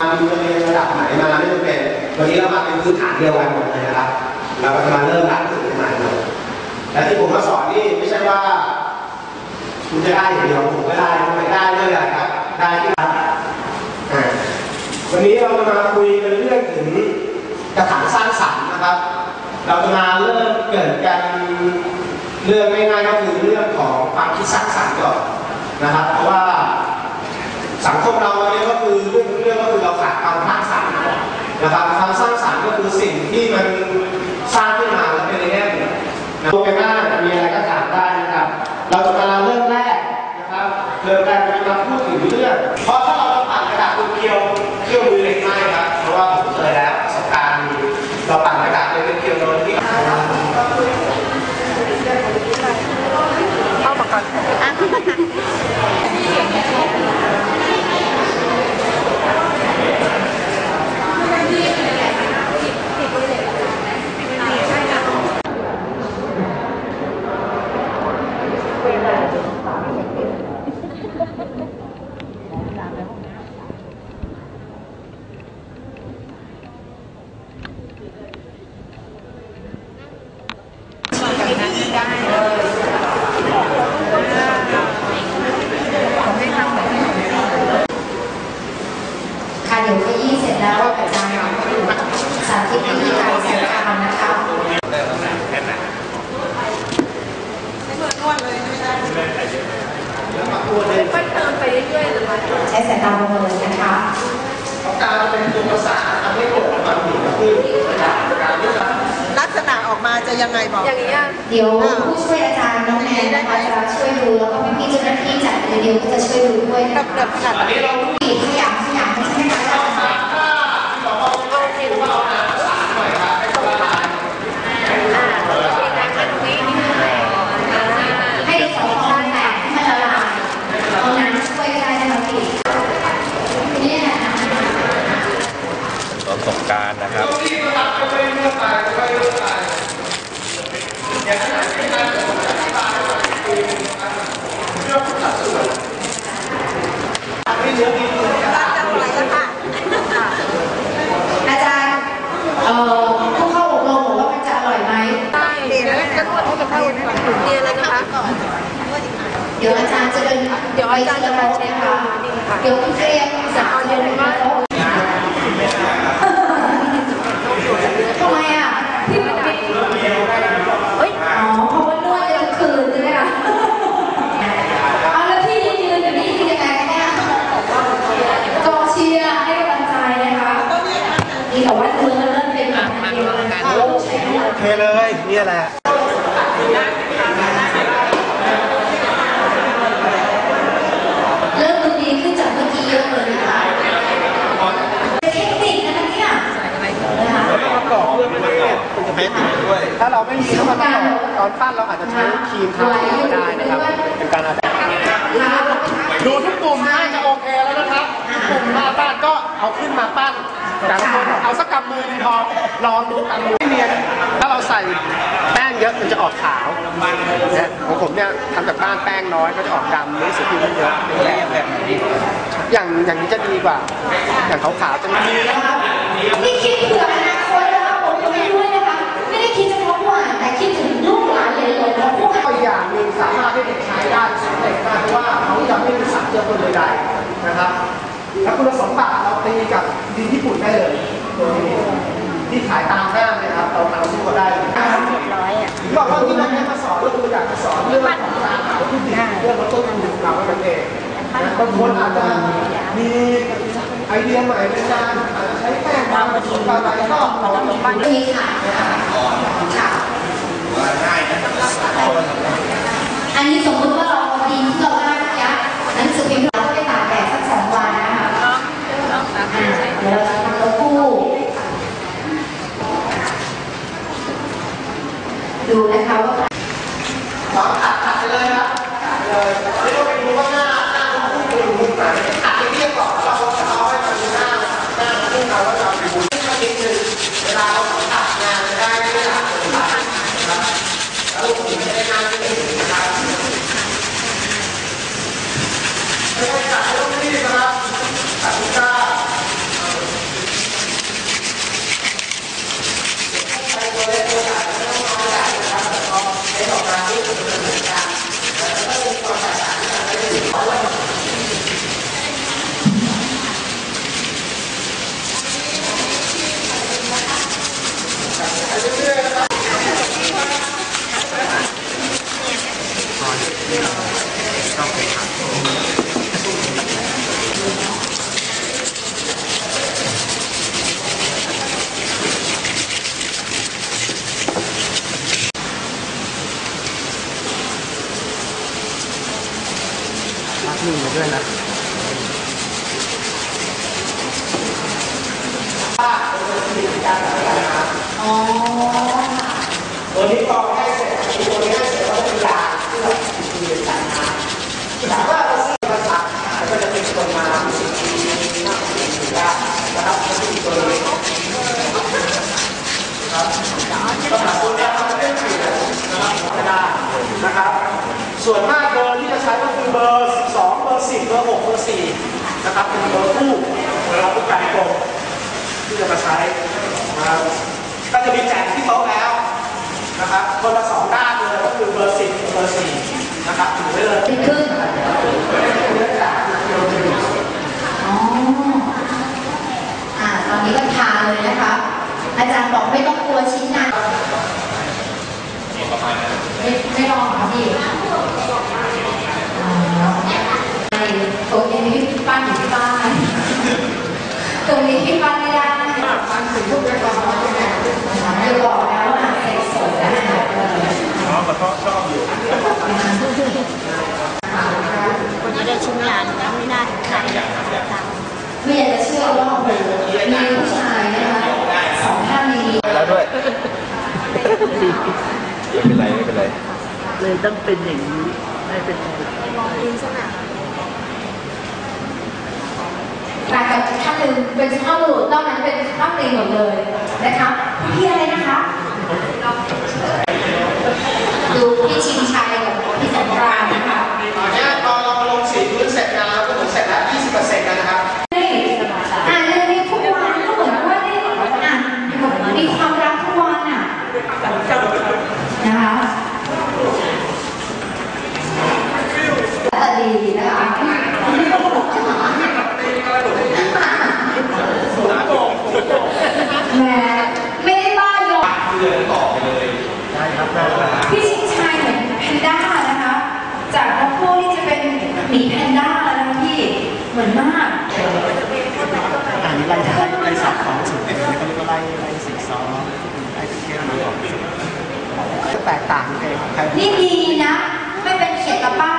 มามีจะเรียนระดับไหนมาไม่จำเป็น วันนี้เรามาเป็นพื้นฐานเดียวกันหมดเลยนะครับเราก็จะมาเริ่มรักถึงใหม่หมดและที่ผมมาสอนนี่ไม่ใช่ว่าคุณจะได้อย่างเดียวผมก็ได้ทำไมได้ด้วยอะครับ ได้ที่ครับวันนี้เราจะมาคุยกันเรื่องถึงกระถางสร้างสรรค์นะครับ เราจะมาเริ่มเกิดกันเรื่องง่ายๆก็คือเรื่องของความคิดสร้างสรรค์ก่อนนะครับ เพราะว่าสังคมเรา นะครับความสร้างสรรค์ก็คือสิ่งที่มันสร้างขึ้นมาแล้วเป็นในแง่บวกนะตัวกันหน้ามีอะไรก็ถามได้นะครับ เราจะมาเริ่มแรกนะครับเริ่มแรกเราจะมาพูดถึงเรื่องเพราะถ้าเราจะปั่นกระดาษบนเกลียวเกลียวมือเล็กมากครับเพราะว่าผมเคยแล้วประสบการณ์มีเราปั่นกระดาษเป็นเกลียวโดนที่ เข้ามาก่อนค่ะเดี๋ยวขยี้เสร็จแล้วอาจารย์สาธิตวิธีการใส่กาวนะคะ ใช้สายตาประเมินนะคะการเป็นตัวภาษาทำให้เกิดความผิดขึ้นนะครับการที่จะลักษณะออกมาจะยังไงบอกอย่างนี้อะเดี๋ยวผู้ช่วยอาจารย์น้องแนนนะคะจะช่วยดูแล้วก็พี่ๆเจ้าหน้าที่จากเรียวก็จะช่วยดูด้วยเดินะบเดิบขนาดไหนปีขยำขยำใช่ไหมคะให้สองฟองแตกให้มันละลายเอาน้ำช่วยก็ได้นะคะพี่เนี่ยนะคะ ประสบ การณ์นะครับอาจารย์เอ่อผู้เข้าอบรมบอกว่ามันจะอร่อยไหมเดี๋ยวจะนวดให้มันเข้ากันเรียนเลยนะคะเดี๋ยวอาจารย์จะเดินเดี๋ยวอาจารย์จะมาเช็คนะคะดูค่ะเดี๋ยวคุณเตรียมสาวเรียนมาทำไมอะที่มันปิดเฮ้ย อ๋อ เพราะว่านวดกลางคืนใช่ไหมคะเอาแล้วที่ยืนยืนอยู่นี่คือยังไงคะเนี่ยกองเชียร์ให้กำลังใจนะคะนี่แต่ว่ามือมันเริ่มเป็นแบบเดียวกันเริ่มใช้ได้ โอ เคเลยนี่แหละเริ่มดูดีขึ้นจากเมื่อกี้เยอะเลยนะคะเป็นเทคนิคนะคะเนี่ยนะคะประกอบเพื่อเป็นเม็ดมันจะเป็นด้วย ถ้าเราไม่มีน้ำมันประกอบตอนปั้นเราอาจจะใช้ครีมทาสีก็ได้นะครับเป็นการอาจดูทุกกลุ่มน่าจะโอเคแล้วนะครับทุกกลุ่มมาปั้นก็เอาขึ้นมาปั้น แต่ละคนเอาสักกำมือหนึงพอลองดูกำมือไม่เนียนถ้าเราใส่แป้งเยอะมันจะออกขาวเนี่ยของผมเนี่ยทำจากบ้านแป้งน้อยก็จะออกดำรู้สึกที่มันเยอะอย่างอย่างนี้จะดีกว่า อย่างขาวๆจะมีนี่คิดเผื่ออนาคตนะคะผมก็ไม่ด้วยนะคะ ไม่ได้คิดเฉพาะผู้อ่านแต่คิดถึงลูกหลานเหลนหลงและผู้อ่านก็อีกอย่างหนึ่งสามารถให้เด็กใช้ได้สำเร็จได้เพราะว่าเขาจะไม่มีสารเจือปนใดๆนะครับ แล้วคุณสมบัติเราตีกับดินญี่ปุ่น ได้เลยตัวนี้ที่ขายตามห้างเนี่ยครับเราเราซื้อเขาได้เลยถึงบอกว่าที่นั่นมาสอนก็คืออยากจะสอนเรื่องของการหาวัตถุดิบเรื่องของต้นทุนเราให้มันเองนะบางคนอาจจะมีไอเดียใหม่ในการอาจจะใช้แป้งบางผสมบางอะไรก็เอาลงไปมีค่ะค่ะอันนี้สมมติว่าเราเอาดินที่เราได้เมื่อกี้หนังสือพิมพ์เราก็ไปตากแดดสักสองวันนะคะอ่าเดี๋ยวเราจะทำตัวคู่ ดูนะคะว่า สอนตัดตัดไปเลยครับตัดเลยไม่ต้องไปดูว่าหน้าหน้าเขาพูดไปอยู่มุมไหนตัดไปเรียบก่อนแล้วเราเอาให้มันดูหน้าหน้าเขาพูดเราว่าเราไปดูนิดนึงเวลาเราตัดงานได้ไม่หลักเลยนะครับแล้วลูกศิษย์จะได้งานที่ นี่มาด้วยนะอ๋อตัวนี้พอให้เสร็จตัวนี้ให้เสร็จก็เป็นยที่เราเรียากถามว่าเราซื้อมาสักก็จะเป็นคนมาได้นะครับเป็นตัวนี้ครับต้องหาตัวนี้มาเล่นผินะครับนะครับ ส่วนมากเบอร์ที่จะใช้ก็คือเบอร์ 12เบอร์10เบอร์6เบอร์4นะครับเป็นเบอร์คู่นะครับทุกการกลมที่จะมาใช้นะครับก็จะมีแจกที่โต๊ะแล้วนะครับคนละสองด้านเลยก็คือเบอร์10กับเบอร์4นะครับถือไว้เลยดีขึ้นอ๋ออ่าตอนนี้ก็ทาเลยนะคะ อาจารย์บอกไม่ต้องกลัวชิ้นหนักไม่ไม่ลองเหรอพี่อ๋อไอ้ตรงนี้พี่ปั้นอยู่ที่บ้าน ตรงนี้พี่ปั้นไม่ได้ปั้นถึงทุกเรื่องก่อนจะบอกนะว่าเสกสดนะเออ น้องก็ชอบชอบอยู่ วันนี้ได้ชิ้นงานแล้วไม่น่าขายไม่อยากจะเชื่อว่าโอ้โหมีผู้ชายนะคะสองท่านนี้แล้วด้วยไม่เป็นไรไม่เป็นไรเลยต้องเป็นอย่างนี้ไม่เป็นไรแต่กับท่านหนึ่งเป็นสุภาพบุรุษนอกนั้นเป็นสุภาพสตรีหมดเลยนะคะพี่อะไรนะคะ ดูพี่ชิงชัย เหมือนมากอันนี้ไล่ไล่ไล่สับของสูตรเด็ดเล้ก็เรียกว่าไล่ไล่สีซ้อไล่ตะเกียบมาก่อนแตกต่างกันนี่ดีนะ ไม่เป็นเขียดตะป้า